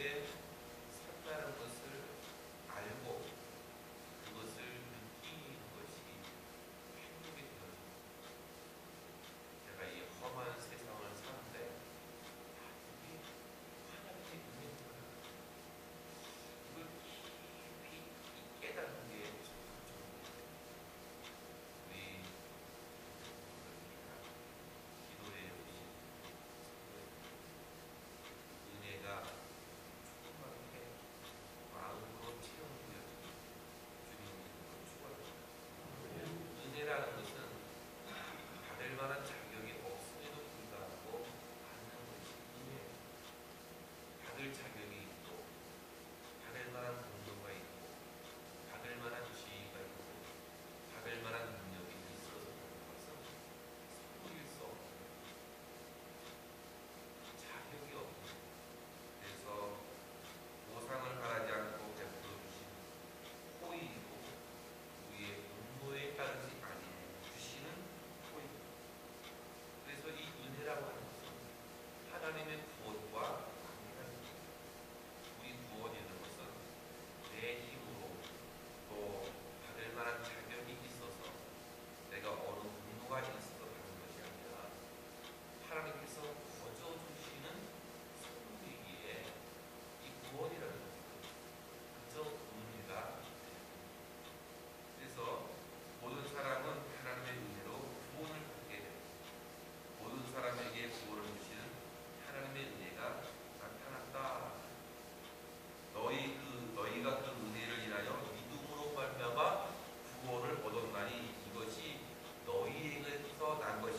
함께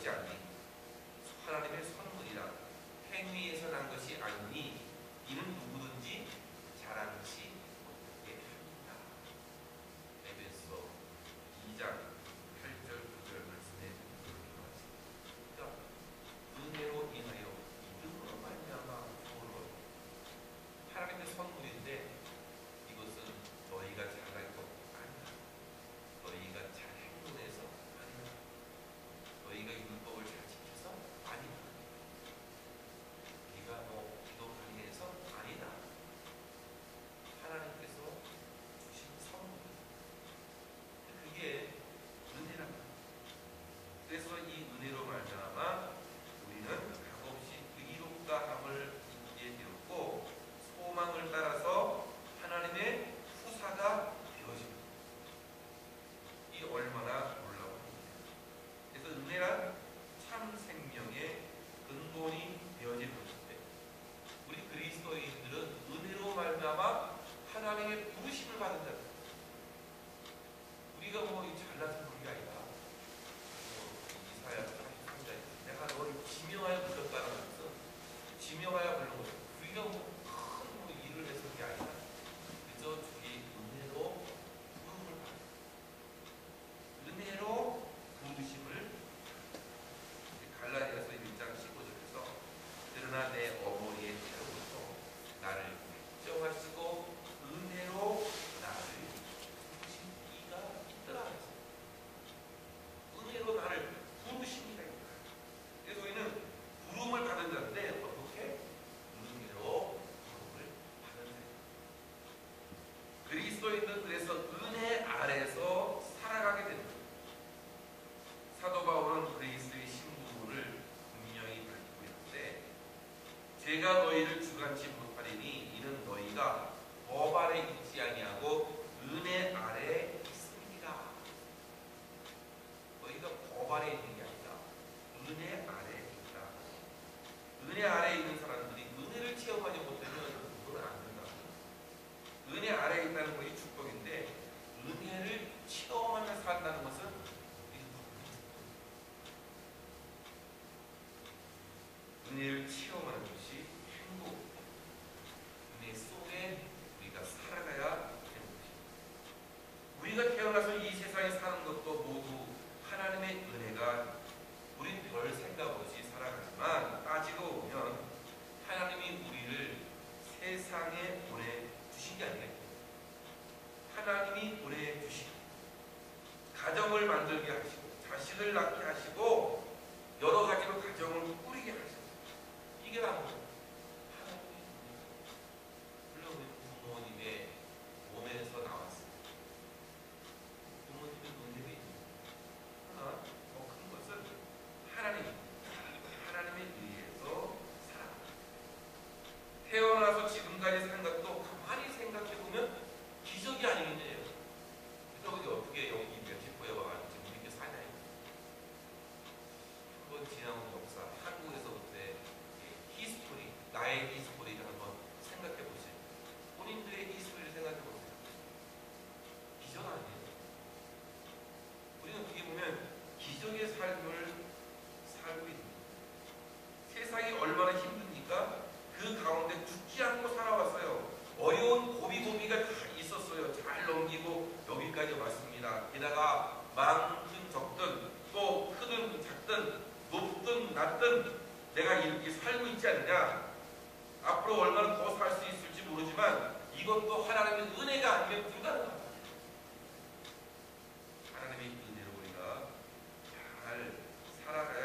것이 아니 하나님의 선물이라. 행위에서 난 것이 아니니 이는 누구든지 자랑치 앞으로 얼마나 더 살 수 있을지 모르지만 이것도 하나님의 은혜가 아니면 불가능합니다. 하나님의 은혜로 우리가 잘 살아가야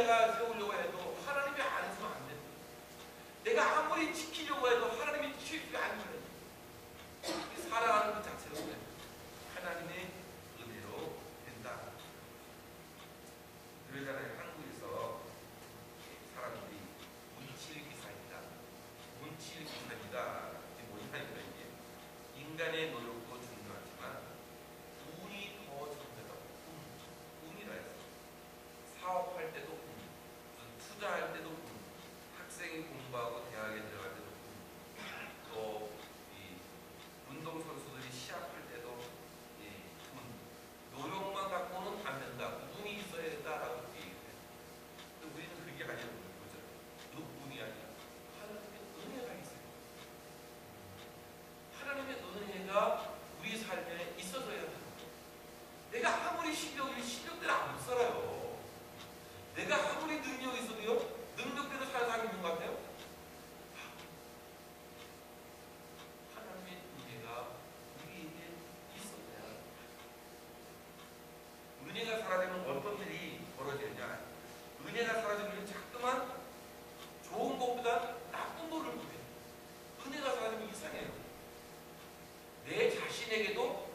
interagiu 때도 투자할 때도 고민, 학생이 공부하고 얘기도